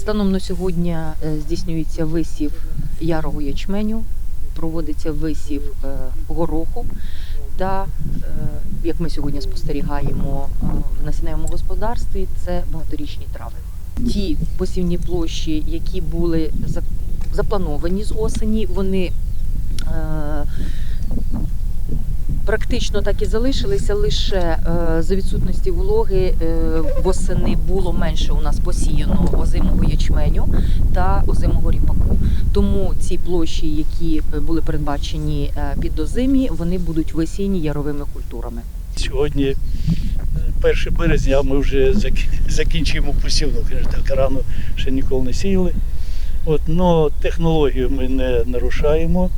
Станом на сьогодні е, здійснюється висів ярого ячменю, проводиться висів е, гороху та, е, як ми сьогодні спостерігаємо в насінневому господарстві, це багаторічні трави. Ті посівні площі, які були заплановані з осені, вони практично так і залишилися. Лише е, за відсутності вологи е, восени було менше у нас посіяно озимого ячменю та озимого ріпаку. Тому ці площі, які е, були передбачені під озимі, вони будуть висіяні яровими культурами. Сьогодні е, 1 березня, ми вже зак- закінчуємо посівну, так рано ще ніколи не сіяли. От, но технологію ми не нарушаємо.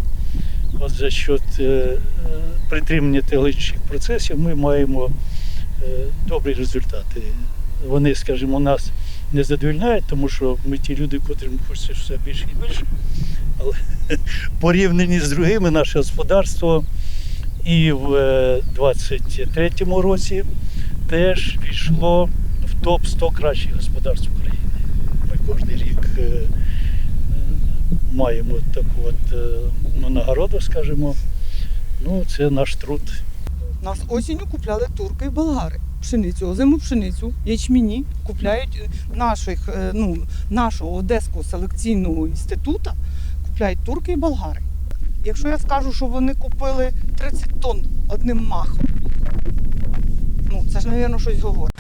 От за е, е, притримання технологічних процесів ми маємо е, добрі результати. Вони, скажімо, нас не задовільняють, тому що ми ті люди, котрим хочеться все більше і більше. Але порівняні з другими наше господарство і в 23-му році теж війшло в топ 100 кращих господарств України. Ми кожен рік е, е, маємо таку от ну, скажімо. Ну, це наш труд. Нас осінню купляли турки і болгари. Пшеницю, озиму пшеницю, ячміні купляють е, наших, е, ну, нашого Одеського селекційного інституту, купляють турки і болгари. Якщо я скажу, що вони купили 30 тонн одним махом, ну це ж, мабуть, щось говорить.